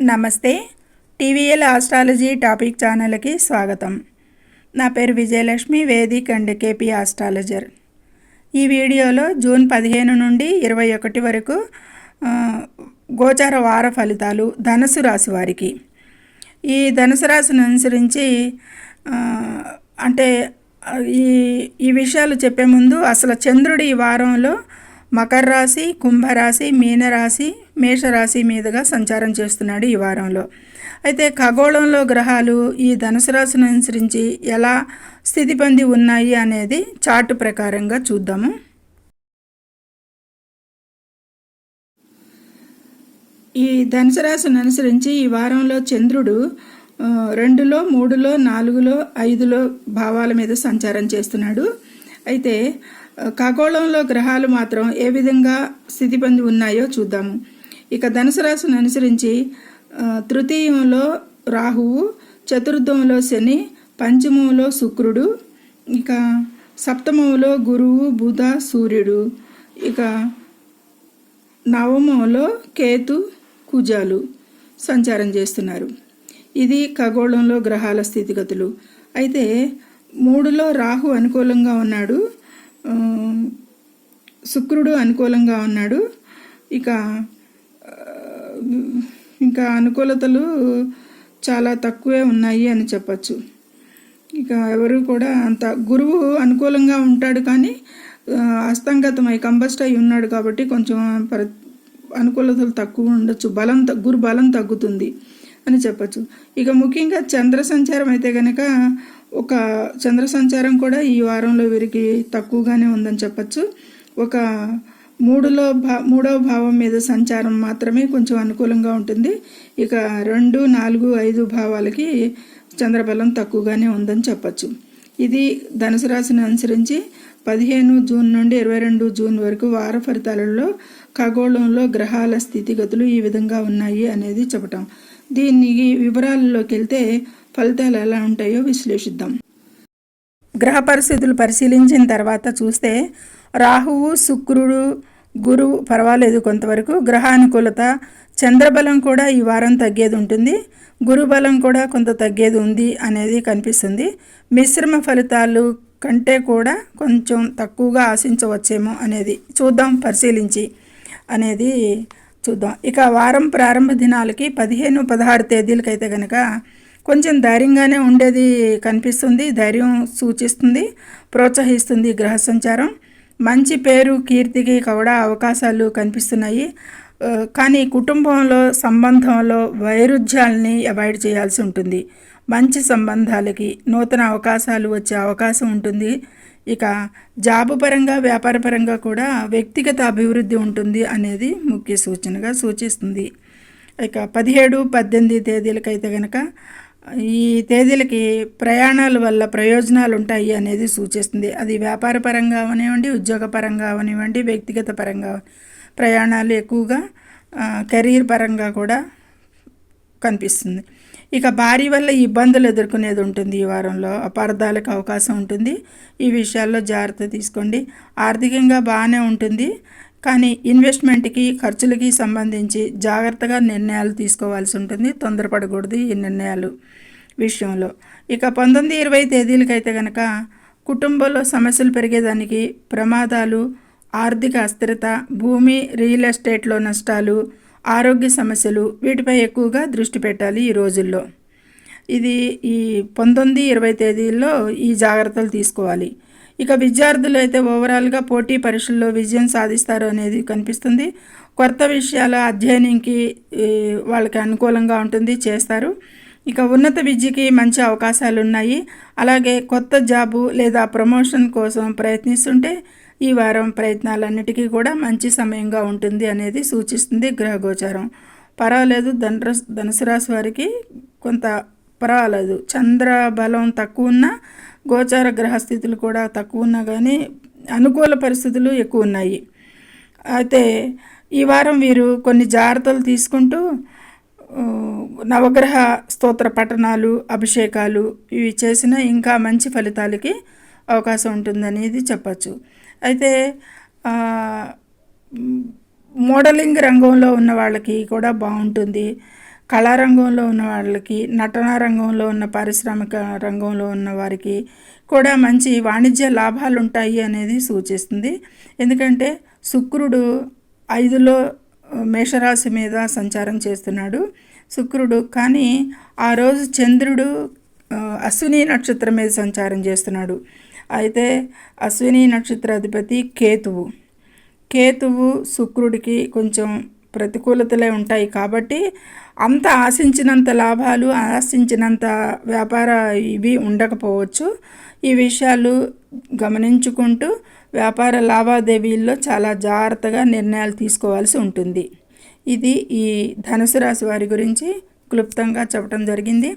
నమస్తే TVL astrology topic ఛానల్కి స్వాగతం. నా పేరు Vijayalakshmi Vedic and KP astrologer. ఈ వీడియోలో జూన్ పదిహేను నుండి ఇరవై ఒకటి వరకు గోచార వార ఫలితాలు ధనుసు రాశి వారికి. ఈ ధనుసు రాశిని అనుసరించి అంటే ఈ ఈ విషయాలు చెప్పే ముందు అసలు చంద్రుడు ఈ వారంలో మకర రాశి కుంభరాశి మీనరాశి మేషరాశి మీదుగా సంచారం చేస్తున్నాడు ఈ వారంలో. అయితే ఖగోళంలో గ్రహాలు ఈ ధనుసు రాశిని అనుసరించి ఎలా స్థితి పొంది ఉన్నాయి అనేది చార్ట్ ప్రకారంగా చూద్దాము. ఈ ధనుసు రాశిని అనుసరించి ఈ వారంలో చంద్రుడు రెండులో మూడులో నాలుగులో ఐదులో భావాల మీద సంచారం చేస్తున్నాడు. అయితే ఖగోళంలో గ్రహాలు మాత్రం ఏ విధంగా స్థితి పొంది ఉన్నాయో చూద్దాము. ఇక ధనుసు రాశిని అనుసరించి తృతీయంలో రాహువు చతుర్థంలో శని పంచమంలో శుక్రుడు ఇక సప్తమంలో గురువు బుధ సూర్యుడు ఇక నవమంలో కేతు కుజాలు సంచారం చేస్తున్నారు. ఇది ఖగోళంలో గ్రహాల స్థితిగతులు. అయితే మూడులో రాహు అనుకూలంగా ఉన్నాడు. శుక్రుడు అనుకూలంగా ఉన్నాడు. ఇక ఇంకా అనుకూలతలు చాలా తక్కువే ఉన్నాయి అని చెప్పచ్చు. ఇక ఎవరు కూడా అంత గురువు అనుకూలంగా ఉంటాడు కానీ అస్తంగతమై కంబస్ట్ అయి ఉన్నాడు కాబట్టి కొంచెం అనుకూలతలు తక్కువ ఉండొచ్చు. బలం గురు బలం తగ్గుతుంది. అని చెప్పచ్చు. ఇక ముఖ్యంగా చంద్ర సంచారం అయితే కనుక ఒక చంద్ర సంచారం కూడా ఈ వారంలో వీరికి తక్కువగానే ఉందని చెప్పచ్చు. ఒక మూడులో భా మూడవ భావం మీద సంచారం మాత్రమే కొంచెం అనుకూలంగా ఉంటుంది. ఇక రెండు నాలుగు ఐదు భావాలకి చంద్రబలం తక్కువగానే ఉందని చెప్పచ్చు. ఇది ధనుసు రాశిని అనుసరించి పదిహేను జూన్ నుండి ఇరవై రెండు జూన్ వరకు వార ఫలితాలలో ఖగోళంలో గ్రహాల స్థితిగతులు ఈ విధంగా ఉన్నాయి అనేది చెప్పటం. దీన్ని వివరాలలోకి వెళ్తే ఫలితాలు ఎలా ఉంటాయో విశ్లేషిద్దాం. గ్రహ పరిస్థితులు పరిశీలించిన తర్వాత చూస్తే రాహువు శుక్రుడు గురువు పర్వాలేదు కొంతవరకు. గ్రహానుకూలత చంద్రబలం కూడా ఈ వారం తగ్గేది ఉంటుంది. గురుబలం కూడా కొంత తగ్గేది ఉంది అనేది కనిపిస్తుంది. మిశ్రమ ఫలితాలు కంటే కూడా కొంచెం తక్కువగా ఆశించవచ్చేమో అనేది చూద్దాం పరిశీలించి అనేది చూద్దాం. ఇక వారం ప్రారంభ దినాలకి పదిహేను పదహారు తేదీలకైతే కనుక కొంచెం ధైర్యంగానే ఉండేది కనిపిస్తుంది ధైర్యం సూచిస్తుంది ప్రోత్సహిస్తుంది గ్రహ సంచారం. మంచి పేరు కీర్తికి కూడా అవకాశాలు కనిపిస్తున్నాయి. కానీ కుటుంబంలో సంబంధంలో వైరుధ్యాలని అవాయిడ్ చేయాల్సి ఉంటుంది. మంచి సంబంధాలకి నూతన అవకాశాలు వచ్చే అవకాశం ఉంటుంది. ఇక జాబు పరంగా వ్యాపార పరంగా కూడా వ్యక్తిగత అభివృద్ధి ఉంటుంది అనేది ముఖ్య సూచనగా సూచిస్తుంది. ఇక పదిహేడు పద్దెనిమిది తేదీలకైతే కనుక ఈ తేదీలకి ప్రయాణాల వల్ల ప్రయోజనాలు ఉంటాయి అనేది సూచిస్తుంది. అది వ్యాపార పరంగా అవనివ్వండి ఉద్యోగ పరంగా అవనివ్వండి వ్యక్తిగత పరంగా ప్రయాణాలు ఎక్కువగా కెరీర్ పరంగా కూడా కనిపిస్తుంది. ఇక భారీ వల్ల ఇబ్బందులు ఎదుర్కొనేది ఉంటుంది. ఈ వారంలో అపార్థాలకు అవకాశం ఉంటుంది. ఈ విషయాల్లో జాగ్రత్త తీసుకోండి. ఆర్థికంగా బాగానే ఉంటుంది. కానీ ఇన్వెస్ట్మెంట్కి ఖర్చులకి సంబంధించి జాగ్రత్తగా నిర్ణయాలు తీసుకోవాల్సి ఉంటుంది. తొందరపడకూడదు ఈ నిర్ణయాలు విషయంలో. ఇక పంతొమ్మిది ఇరవై తేదీలకైతే కనుక కుటుంబంలో సమస్యలు పెరిగేదానికి ప్రమాదాలు ఆర్థిక అస్థిరత భూమి రియల్ ఎస్టేట్లో నష్టాలు ఆరోగ్య సమస్యలు వీటిపై ఎక్కువగా దృష్టి పెట్టాలి ఈ రోజుల్లో. ఇది ఈ పంతొమ్మిది ఇరవై తేదీల్లో ఈ జాగ్రత్తలు తీసుకోవాలి. ఇక విద్యార్థులు అయితే ఓవరాల్గా పోటీ పరీక్షల్లో విజయం సాధిస్తారు అనేది కనిపిస్తుంది. కొత్త విషయాల అధ్యయనంకి వాళ్ళకి అనుకూలంగా ఉంటుంది చేస్తారు. ఇక ఉన్నత విద్యకి మంచి అవకాశాలు ఉన్నాయి అలాగే కొత్త జాబు లేదా ప్రమోషన్ కోసం ప్రయత్నిస్తుంటే ఈ వారం ప్రయత్నాలన్నిటికీ కూడా మంచి సమయంగా ఉంటుంది అనేది సూచిస్తుంది గ్రహగోచారం. పర్వాలేదు ధనురస్ ధనుసు రాశి వారికి కొంత పర్వాలేదు. చంద్ర బలం తక్కువ ఉన్నా గోచార గ్రహస్థితులు కూడా తక్కువ ఉన్నా కానీ అనుకూల పరిస్థితులు ఎక్కువ ఉన్నాయి అయితే ఈ వారం వీరు కొన్ని జాగ్రత్తలు తీసుకుంటూ నవగ్రహ స్తోత్ర పఠనాలు అభిషేకాలు ఇవి చేసిన ఇంకా మంచి ఫలితాలకి అవకాశం ఉంటుందనేది చెప్పచ్చు. అయితే మోడలింగ్ రంగంలో ఉన్న వాళ్ళకి కూడా బాగుంటుంది. కళారంగంలో ఉన్న వాళ్ళకి నటనా రంగంలో ఉన్న పారిశ్రామిక రంగంలో ఉన్న వారికి కూడా మంచి వాణిజ్య లాభాలు ఉంటాయి అనేది సూచిస్తుంది. ఎందుకంటే శుక్రుడు ఐదులో మేషరాశి మీద సంచారం చేస్తున్నాడు శుక్రుడు. కానీ ఆ రోజు చంద్రుడు అశ్విని నక్షత్రం మీద సంచారం చేస్తున్నాడు. అయితే అశ్విని నక్షత్ర అధిపతి కేతువు. కేతువు శుక్రుడికి కొంచెం ప్రతికూలతలే ఉంటాయి కాబట్టి అంత ఆశించినంత లాభాలు ఆశించినంత వ్యాపార ఇవి ఉండకపోవచ్చు. ఈ విషయాలు గమనించుకుంటూ వ్యాపార లావాదేవీల్లో చాలా జాగ్రత్తగా నిర్ణయాలు తీసుకోవాల్సి ఉంటుంది. ఇది ఈ ధనుసు రాశి వారి గురించి క్లుప్తంగా చెప్పడం జరిగింది.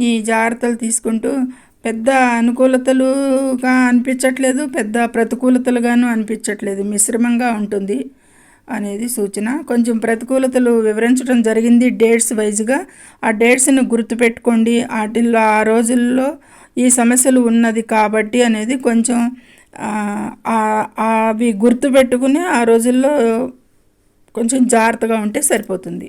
ఈ జాగ్రత్తలు తీసుకుంటూ పెద్ద అనుకూలతలుగా అనిపించట్లేదు పెద్ద ప్రతికూలతలుగాను అనిపించట్లేదు మిశ్రమంగా ఉంటుంది అనేది సూచన. కొంచెం ప్రతికూలతలు వివరించడం జరిగింది డేట్స్ వైజ్గా ఆ డేట్స్ని గుర్తుపెట్టుకోండి. వాటిల్లో ఆ రోజుల్లో ఈ సమస్యలు ఉన్నది కాబట్టి అనేది కొంచెం అవి గుర్తుపెట్టుకుని ఆ రోజుల్లో కొంచెం జాగ్రత్తగా ఉంటే సరిపోతుంది.